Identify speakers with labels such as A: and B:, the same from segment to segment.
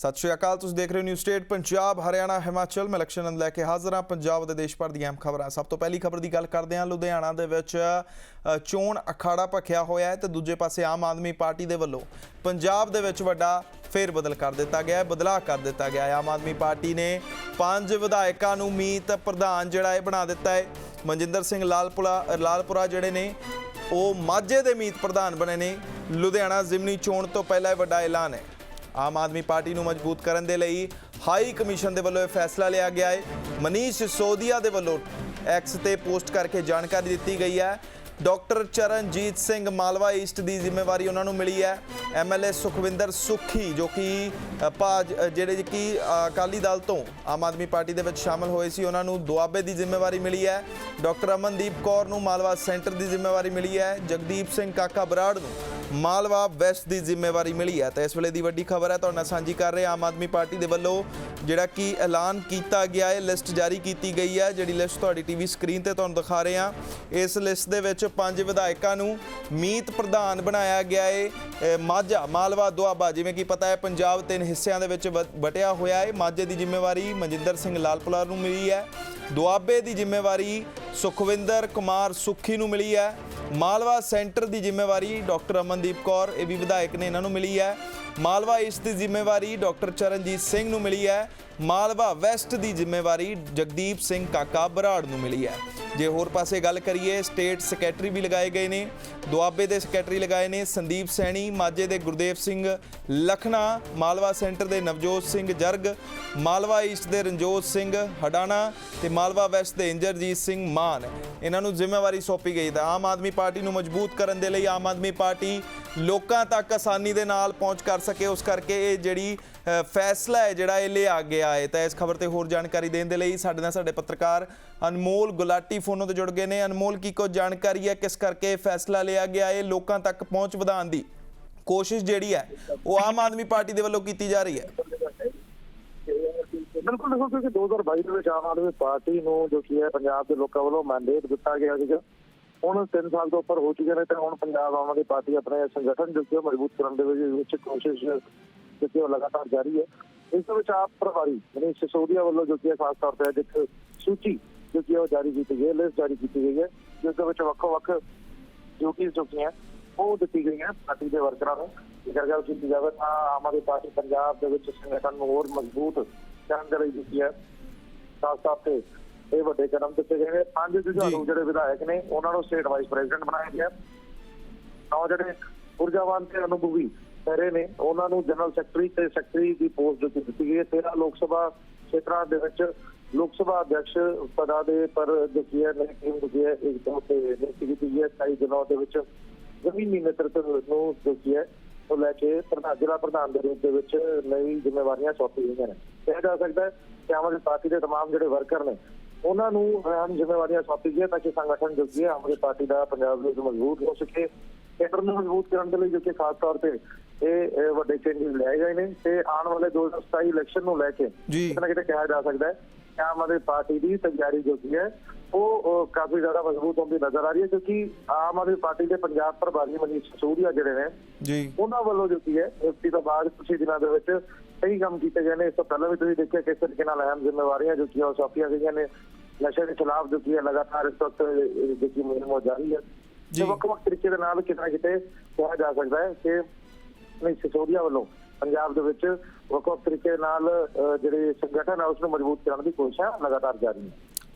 A: ਸਤਿ ਸ਼੍ਰੀ ਅਕਾਲ, ਤੁਸੀਂ ਦੇਖ ਰਹੇ ਹੋ ਨਿਊ ਸਟੇਟ ਪੰਜਾਬ, ਹਰਿਆਣਾ, ਹਿਮਾਚਲ, ਮੈਂ ਲਕਸ਼ਣ ਨੂੰ ਲੈ ਕੇ ਹਾਜ਼ਰ ਹਾਂ ਪੰਜਾਬ ਅਤੇ ਦੇਸ਼ ਭਰ ਦੀਆਂ ਅਹਿਮ ਖਬਰਾਂ। ਸਭ ਤੋਂ ਪਹਿਲੀ ਖਬਰ ਦੀ ਗੱਲ ਕਰਦੇ ਹਾਂ, ਲੁਧਿਆਣਾ ਦੇ ਵਿੱਚ ਚੋਣ ਅਖਾੜਾ ਭਖਿਆ ਹੋਇਆ ਹੈ ਤੇ ਦੂਜੇ ਪਾਸੇ ਆਮ ਆਦਮੀ ਪਾਰਟੀ ਦੇ ਵੱਲੋਂ ਪੰਜਾਬ ਦੇ ਵਿੱਚ ਵੱਡਾ ਫੇਰ ਬਦਲ ਕਰ ਦਿੱਤਾ ਗਿਆ ਹੈ, ਬਦਲਾਅ ਕਰ ਦਿੱਤਾ ਗਿਆ ਹੈ। ਆਮ ਆਦਮੀ ਪਾਰਟੀ ਨੇ ਪੰਜ ਵਿਧਾਇਕਾਂ ਨੂੰ ਮੀਤ ਪ੍ਰਧਾਨ ਜਿਹੜਾ ਹੈ ਬਣਾ ਦਿੱਤਾ ਹੈ। ਮਨਜਿੰਦਰ ਸਿੰਘ ਲਾਲਪੁਰਾ ਲਾਲਪੁਰਾ ਜਿਹੜੇ ਨੇ, ਉਹ ਮਾਝੇ ਦੇ ਮੀਤ ਪ੍ਰਧਾਨ ਬਣੇ ਨੇ। ਲੁਧਿਆਣਾ ਜ਼ਿਮਨੀ ਚੋਣ ਤੋਂ ਪਹਿਲਾਂ ਇਹ ਵੱਡਾ ਐਲਾਨ ਹੈ। ਆਮ ਆਦਮੀ ਪਾਰਟੀ ਨੂੰ ਮਜ਼ਬੂਤ ਕਰਨ ਦੇ ਲਈ ਹਾਈ ਕਮਿਸ਼ਨ ਦੇ ਵੱਲੋਂ ਇਹ ਫੈਸਲਾ ਲਿਆ ਗਿਆ ਹੈ। ਮਨੀਸ਼ ਸੋਦੀਆ ਦੇ ਵੱਲੋਂ ਐਕਸ ਤੇ ਪੋਸਟ ਕਰਕੇ ਜਾਣਕਾਰੀ ਦਿੱਤੀ ਗਈ ਹੈ। ਡਾਕਟਰ ਚਰਨਜੀਤ ਸਿੰਘ ਮਾਲਵਾ ਈਸਟ ਦੀ ਜ਼ਿੰਮੇਵਾਰੀ ਉਹਨਾਂ ਨੂੰ ਮਿਲੀ ਹੈ। ਐਮਐਲਏ ਸੁਖਵਿੰਦਰ ਸੁਖੀ, ਜੋ ਕਿ ਭਾਜ ਜਿਹੜੇ ਕਿ ਅਕਾਲੀ ਦਲ ਤੋਂ ਆਮ ਆਦਮੀ ਪਾਰਟੀ ਦੇ ਵਿੱਚ ਸ਼ਾਮਲ ਹੋਏ ਸੀ, ਉਹਨਾਂ ਨੂੰ ਦੁਆਬੇ ਦੀ ਜ਼ਿੰਮੇਵਾਰੀ ਮਿਲੀ ਹੈ। ਡਾਕਟਰ ਅਮਨਦੀਪ ਕੌਰ ਨੂੰ ਮਾਲਵਾ ਸੈਂਟਰ ਦੀ ਜ਼ਿੰਮੇਵਾਰੀ ਮਿਲੀ ਹੈ। ਜਗਦੀਪ ਸਿੰਘ ਕਾਕਾ ਬਰਾੜ ਨੂੰ ਮਾਲਵਾ ਵੈਸਟ ਦੀ ਜ਼ਿੰਮੇਵਾਰੀ ਮਿਲੀ ਹੈ। ਤਾਂ ਇਸ ਵੇਲੇ ਦੀ ਵੱਡੀ ਖਬਰ ਹੈ, ਤੁਹਾਡੇ ਨਾਲ ਸਾਂਝੀ ਕਰ ਰਹੇ ਆਮ ਆਦਮੀ ਪਾਰਟੀ ਦੇ ਵੱਲੋਂ ਜਿਹੜਾ ਕਿ ਐਲਾਨ ਕੀਤਾ ਗਿਆ ਹੈ, ਲਿਸਟ ਜਾਰੀ ਕੀਤੀ ਗਈ ਹੈ, ਜਿਹੜੀ ਲਿਸਟ ਤੁਹਾਡੀ ਟੀਵੀ ਸਕਰੀਨ ਤੇ ਤੁਹਾਨੂੰ ਦਿਖਾ ਰਹੇ ਹਾਂ। ਇਸ ਲਿਸਟ ਦੇ ਵਿੱਚ ਪੰਜ ਵਿਧਾਇਕਾਂ ਨੂੰ ਮੀਤ ਪ੍ਰਧਾਨ ਬਣਾਇਆ ਗਿਆ ਹੈ। ਮਾਝਾ, ਮਾਲਵਾ, ਦੁਆਬਾ, ਜਿਵੇਂ ਕਿ ਪਤਾ ਹੈ, ਪੰਜਾਬ ਤਿੰਨ ਹਿੱਸਿਆਂ ਦੇ ਵਿੱਚ ਵ- ਵਟਿਆ ਹੋਇਆ ਹੈ। ਮਾਝੇ ਦੀ ਜ਼ਿੰਮੇਵਾਰੀ ਮਨਜਿੰਦਰ ਸਿੰਘ ਲਾਲਪੁਰਾ ਨੂੰ ਮਿਲੀ ਹੈ। ਦੁਆਬੇ ਦੀ ਜ਼ਿੰਮੇਵਾਰੀ ਸੁਖਵਿੰਦਰ ਕੁਮਾਰ ਸੁੱਖੀ ਨੂੰ ਮਿਲੀ ਹੈ। ਮਾਲਵਾ ਸੈਂਟਰ ਦੀ ਜ਼ਿੰਮੇਵਾਰੀ ਡਾਕਟਰ ਅਮਨ ਅਮਨਦੀਪ ਕੌਰ ਇਹ ਵੀ ਵਿਧਾਇਕ ਨੇ ਇਹਨਾਂ ਨੂੰ ਮਿਲੀ ਹੈ। ਮਾਲਵਾ ਈਸਟ ਦੀ ਜ਼ਿੰਮੇਵਾਰੀ ਡਾਕਟਰ ਚਰਨਜੀਤ ਸਿੰਘ ਨੂੰ ਮਿਲੀ ਹੈ। ਮਾਲਵਾ ਵੈਸਟ ਦੀ ਜ਼ਿੰਮੇਵਾਰੀ ਜਗਦੀਪ ਸਿੰਘ ਕਾਕਾ ਬਰਾੜ ਨੂੰ ਮਿਲੀ ਹੈ। ਜੇ ਹੋਰ ਪਾਸੇ ਗੱਲ ਕਰੀਏ, ਸਟੇਟ ਸੈਕਟਰੀ ਵੀ ਲਗਾਏ ਗਏ ਨੇ। ਦੁਆਬੇ ਦੇ ਸੈਕਟਰੀ ਲਗਾਏ ਨੇ ਸੰਦੀਪ ਸੈਣੀ, ਮਾਝੇ ਦੇ ਗੁਰਦੇਵ ਸਿੰਘ, ਲਖਣਾ, ਮਾਲਵਾ ਸੈਂਟਰ ਦੇ ਨਵਜੋਤ ਸਿੰਘ ਜਰਗ, ਮਾਲਵਾ ਈਸਟ ਦੇ ਰਣਜੋਤ ਸਿੰਘ ਹਡਾਣਾ ਤੇ ਮਾਲਵਾ ਵੈਸਟ ਦੇ ਇੰਜਰਜੀਤ ਸਿੰਘ ਮਾਨ। ਇਹਨਾਂ ਨੂੰ ਜ਼ਿੰਮੇਵਾਰੀ ਸੌਂਪੀ ਗਈ ਤਾਂ ਆਮ ਆਦਮੀ ਪਾਰਟੀ ਨੂੰ ਮਜ਼ਬੂਤ ਕਰਨ ਦੇ ਲਈ ਆਮ ਆਦਮੀ ਪਾਰਟੀ ਲੋਕਾਂ ਤੱਕ ਆਸਾਨੀ ਦੇ ਨਾਲ ਪਹੁੰਚ ਕਰ ਸਕੇ। ਉਸ ਕਰਕੇ ਇਹ ਜਿਹੜੀ ਫੈਸਲਾ ਹੈ, ਜਿਹੜਾ ਇਹ ਲਿਆ ਗਿਆ ਹੈ, ਤਾਂ ਇਸ ਖਬਰ ਤੇ ਹੋਰ ਜਾਣਕਾਰੀ ਦੇਣ ਦੇ ਲਈ ਸਾਡੇ ਨਾਲ ਸਾਡੇ ਪੱਤਰਕਾਰ ਅਨਮੋਲ ਗੁਲਾਟੀ ਫੋਨੋਂ ਤੇ ਜੁੜ ਗਏ ਨੇ। ਅਨਮੋਲ, ਕੀ ਕੋ ਜਾਣਕਾਰੀ ਹੈ ਕਿਸ ਕਰਕੇ ਫੈਸਲਾ ਲਿਆ ਗਿਆ ਹੈ, ਲੋਕਾਂ ਤੱਕ ਪਹੁੰਚ ਵਧਾਉਣ ਦੀ ਕੋਸ਼ਿਸ਼ ਜਿਹੜੀ ਹੈ, ਉਹ ਆਮ ਆਦਮੀ ਪਾਰਟੀ ਦੇ ਵੱਲੋਂ ਕੀਤੀ ਜਾ ਰਹੀ ਹੈ?
B: ਬਿਲਕੁਲ ਦੇਖੋ, ਕਿਉਂਕਿ 2022 ਦੇ ਵਿੱਚ ਆਮ ਆਦਮੀ ਪਾਰਟੀ ਨੂੰ ਜੋ ਕੀ ਹੈ, ਪੰਜਾਬ ਦੇ ਲੋਕਾਂ ਵੱਲੋਂ ਮੈਂਡੇਟ ਦਿੱਤਾ ਗਿਆ ਸੀਗਾ। ਹੁਣ 3 ਸਾਲ ਤੋਂ ਉੱਪਰ ਹੋ ਚੁੱਕੇ ਨੇ ਤੇ ਹੁਣ ਪੰਜਾਬ ਆਮ ਆਦਮੀ ਪਾਰਟੀ ਆਪਣੇ ਸੰਗਠਨ ਜੋ ਕਿ ਉਹ ਮਜ਼ਬੂਤ ਕਰਨ ਦੇ ਵਿੱਚ ਕੋਸ਼ਿਸ਼ ਜੋ ਲਗਾਤਾਰ ਜਾਰੀ ਹੈ। ਇਸ ਦੇ ਵਿੱਚ ਆਪ ਪ੍ਰਭਾਰੀ ਮਨੀਸ਼ ਸਿਸੋਦੀਆ ਵੱਲੋਂ ਜੋ ਕਿ ਖਾਸ ਤੌਰ ਤੇ ਅੱਜ ਸੂਚੀ ਜੋ ਕਿ ਉਹ ਜਾਰੀ ਕੀਤੀ ਗਈ ਹੈ ਲਿਸਟ ਜਾਰੀ ਕੀਤੀ ਗਈ ਹੈ, ਜਿਸ ਦੇ ਵਿੱਚ ਵੱਖੋ ਵੱਖ ਜੋ ਕਿ ਉਹ ਦਿੱਤੀ ਗਈਆਂ ਪਾਰਟੀ ਦੇ ਵਰਕਰਾਂ ਨੂੰ। ਜੇਕਰ ਗੱਲ ਕੀਤੀ ਜਾਵੇ ਤਾਂ ਆਮ ਆਦਮੀ ਪਾਰਟੀ ਪੰਜਾਬ ਦੇ ਵਿੱਚ ਸੰਗਠਨ ਨੂੰ ਹੋਰ ਮਜ਼ਬੂਤ ਕਰਨ ਦੇ ਲਈ ਦਿੱਤੀ ਹੈ। ਖਾਸ ਤੌਰ ਤੇ ਇਹ ਵੱਡੇ ਕਦਮ ਦਿੱਤੇ ਗਏ ਨੇ ਪੰਜ ਜੁਝਾਰੂ ਜਿਹੜੇ ਵਿਧਾਇਕ ਨੇ ਉਹਨਾਂ ਨੂੰ ਸਟੇਟ ਵਾਈਸ ਪ੍ਰੈਜ਼ੀਡੈਂਟ ਬਣਾਇਆ ਗਿਆ ਨੌ ਜਿਹੜੇ ਊਰਜਾਵਾਨ ਤੇ ਅਨੁਭਵੀ ਸਾਰੇ ਨੇ ਉਹਨਾਂ ਨੂੰ ਜਨਰਲ ਸੈਕਟਰੀ ਤੇ ਸੈਕਟਰੀ ਦੀ ਪੋਸਟ ਦਿੱਤੀ ਦਿੱਤੀ ਗਈ ਹੈ 13 ਲੋਕ ਸਭਾ ਖੇਤਰਾਂ ਦੇ ਵਿੱਚ ਲੋਕ ਸਭਾ ਅਧਿਕਸ਼ ਪਦਾਂ ਦੇ ਪਰ ਦਿੱਤੀ ਹੈ ਨਵੀਂ ਟੀਮ ਦਿੱਤੀ ਹੈ ਇੱਕ ਦੋ ਤੇ ਨਿਯੁਕਤੀ ਕੀਤੀ ਗਈ ਹੈ 27 ਦਿਨਾਂ ਦੇ ਵਿੱਚ ਜ਼ਮੀਨੀ ਨੇਤਰਤਵ ਨੂੰ ਦਿੱਤੀ ਹੈ ਉਹ ਲੈ ਕੇ ਪ੍ਰਧਾਨ ਜ਼ਿਲ੍ਹਾ ਪ੍ਰਧਾਨ ਦੇ ਰੂਪ ਦੇ ਵਿੱਚ ਨਵੀਂ ਜ਼ਿੰਮੇਵਾਰੀਆਂ ਸੌਂਪੀ ਗਈਆਂ ਨੇ ਕਿਹਾ ਜਾ ਸਕਦਾ ਹੈ ਕਿ ਆਮ ਆਦਮੀ ਪਾਰਟੀ ਦੇ तमाम ਜਿਹੜੇ ਵਰਕਰ ਨੇ ਉਹਨਾਂ ਨੂੰ ਅਹਿਮ ਜ਼ਿੰਮੇਵਾਰੀਆਂ ਸੌਂਪੀ ਗਈਆਂ ਤਾਂ ਕਿ ਸੰਗਠਨ ਜੋ ਕਿ ਆਦਮੀ ਪਾਰਟੀ ਦਾ ਪੰਜਾਬ ਦੇ ਵਿੱਚ ਮਜ਼ਬੂਤ ਹੋ ਸਕੇ ਕੇਂਦਰ ਨੂੰ ਮਜ਼ਬੂਤ ਕਰਨ ਦੇ ਲਈ ਜੋ ਕਿ ਖਾਸ ਤੌਰ ਤੇ ਇਹ ਵੱਡੇ ਚੇਂਜਸ ਲਿਆਏ ਗਏ ਨੇ ਤੇ ਆਉਣ ਵਾਲੇ 2027 ਇਲੈਕਸ਼ਨ ਨੂੰ ਲੈ ਕੇ। ਕਿਤੇ ਨਾ ਕਿਤੇ ਕਿਹਾ ਜਾ ਸਕਦਾ ਹੈ ਕਿ ਆਮ ਆਦਮੀ ਪਾਰਟੀ ਦੀ ਤਿਆਰੀ ਜੋ ਕੀ ਹੈ ਉਹ ਕਾਫੀ ਜ਼ਿਆਦਾ ਮਜ਼ਬੂਤ ਹੁੰਦੀ ਨਜ਼ਰ ਆ ਰਹੀ ਹੈ ਕਿਉਂਕਿ ਆਮ ਆਦਮੀ ਪਾਰਟੀ ਦੇ ਪੰਜਾਬ ਪ੍ਰਭਾਰੀ ਮਨੀਸ਼ ਸਿਸੋਦੀਆ ਜਿਹੜੇ ਨੇ
A: ਜੀ।
B: ਉਹਨਾਂ ਵੱਲੋਂ ਜੋ ਕੀ ਹੈ ਨਿਯੁਕਤੀ ਤੋਂ ਬਾਅਦ ਕੁਝ ਹੀ ਦਿਨਾਂ ਦੇ ਵਿੱਚ ਕਈ ਕੰਮ ਕੀਤੇ ਗਏ ਨੇ। ਇਸ ਤੋਂ ਪਹਿਲਾਂ ਵੀ ਤੁਸੀਂ ਦੇਖਿਆ ਕਿਸ ਤਰੀਕੇ ਨਾਲ ਅਹਿਮ ਜ਼ਿੰਮੇਵਾਰੀਆਂ ਜੋ ਕਿ ਉਹ ਸੌਂਪੀਆਂ ਗਈਆਂ ਨੇ। ਨਸ਼ੇ ਦੇ ਖਿਲਾਫ ਜੋ ਕੀ ਹੈ ਲਗਾਤਾਰ ਇਸ ਵਕਤ ਜੋ ਕਿ ਮੁਹਿੰਮ ਉਹ ਜਾਰੀ ਹੈ।
A: ਜੀ।
B: ਤੇ ਵੱਖ ਵੱਖ ਤਰੀਕੇ ਦੇ ਨਾਲ ਕਿਤੇ ਨਾ ਕਿਤੇ ਕਿਹਾ ਜਾ ਸਕਦਾ ਹੈ ਕਿ ਨਹੀਂ ਸਿਸੋਦੀਆ ਵੱਲੋਂ ਪੰਜਾਬ ਦੇ ਵਿੱਚ ਵੱਖ ਵੱਖ ਤਰੀਕੇ ਨਾਲ ਜਿਹੜੇ ਸੰਗਠਨ ਹੈ ਉਸ ਨੂੰ ਮਜ਼ਬੂਤ ਕਰਨ ਦੀ ਕੋਸ਼ਿਸ਼ਾਂ ਲਗਾਤਾਰ ਜਾਰੀ ਨੇ।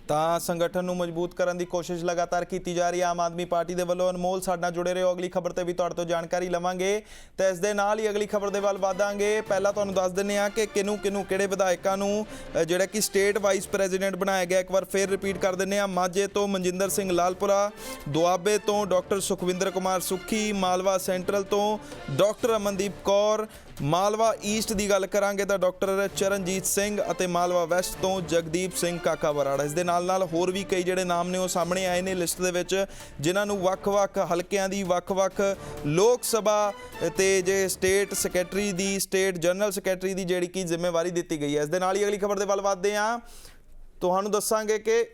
A: ਤਾਂ ਸੰਗਠਨ ਨੂੰ ਮਜ਼ਬੂਤ ਕਰਨ ਦੀ ਕੋਸ਼ਿਸ਼ ਲਗਾਤਾਰ ਕੀਤੀ ਜਾ ਰਹੀ ਹੈ। ਆਮ ਆਦਮੀ ਪਾਰਟੀ ਦੇ ਵੱਲੋਂ ਅਨਮੋਲ ਸਾਡੇ ਨਾਲ ਜੁੜੇ ਰਹੋ। ਅਗਲੀ ਖਬਰ ਤੇ ਵੀ ਤੁਹਾਡੇ ਤੋਂ ਜਾਣਕਾਰੀ ਲਵਾਂਗੇ। ਤੇ ਇਸ ਦੇ ਨਾਲ ਹੀ ਅਗਲੀ ਖਬਰ ਦੇ ਵੱਲ ਵਧਾਂਗੇ। ਪਹਿਲਾਂ ਤੁਹਾਨੂੰ ਦੱਸ ਦਿੰਨੇ ਆ ਕਿ ਕਿਨੂੰ ਕਿਨੂੰ ਕਿਹੜੇ ਵਿਧਾਇਕਾਂ ਨੂੰ ਜਿਹੜਾ ਕਿ ਸਟੇਟ ਵਾਈਸ ਪ੍ਰੈਜ਼ੀਡੈਂਟ ਬਣਾਇਆ ਗਿਆ, ਇੱਕ ਵਾਰ ਫੇਰ ਰਿਪੀਟ ਕਰ ਦਿੰਨੇ ਆ ਮਾਝੇ ਤੋਂ ਮਨਜਿੰਦਰ ਸਿੰਘ ਲਾਲਪੁਰਾ, ਦੁਆਬੇ ਤੋਂ ਡਾਕਟਰ ਸੁਖਵਿੰਦਰ ਕੁਮਾਰ ਸੁੱਖੀ, ਮਾਲਵਾ ਸੈਂਟਰਲ ਤੋਂ ਡਾਕਟਰ ਅਮਨਦੀਪ ਕੌਰ ਮਾਲਵਾ ਈਸਟ ਦੀ ਗੱਲ ਕਰਾਂਗੇ ਤਾਂ ਡਾਕਟਰ ਚਰਨਜੀਤ ਸਿੰਘ ਅਤੇ ਮਾਲਵਾ ਵੈਸਟ ਤੋਂ ਜਗਦੀਪ ਸਿੰਘ ਕਾਕਾ ਬਰਾੜਾ ਇਸ ਦੇ ਨਾਲ ਨਾਲ ਹੋਰ ਵੀ ਕਈ ਜਿਹੜੇ ਨਾਮ ਨੇ ਉਹ ਸਾਹਮਣੇ ਆਏ ਨੇ ਲਿਸਟ ਦੇ ਵਿੱਚ, ਜਿਨ੍ਹਾਂ ਨੂੰ ਵੱਖ-ਵੱਖ ਹਲਕਿਆਂ ਦੀ, ਵੱਖ-ਵੱਖ ਲੋਕ ਸਭਾ ਤੇ ਜੇ ਸਟੇਟ ਸੈਕਟਰੀ ਦੀ, ਸਟੇਟ ਜਨਰਲ ਸੈਕਟਰੀ ਦੀ ਜਿਹੜੀ ਕੀ ਜ਼ਿੰਮੇਵਾਰੀ ਦਿੱਤੀ ਗਈ ਹੈ। ਇਸ ਦੇ ਨਾਲ ਹੀ ਅਗਲੀ ਖਬਰ ਦੇ ਵੱਲ ਵਧਦੇ ਹਾਂ। ਤੁਹਾਨੂੰ ਦੱਸਾਂਗੇ ਕਿ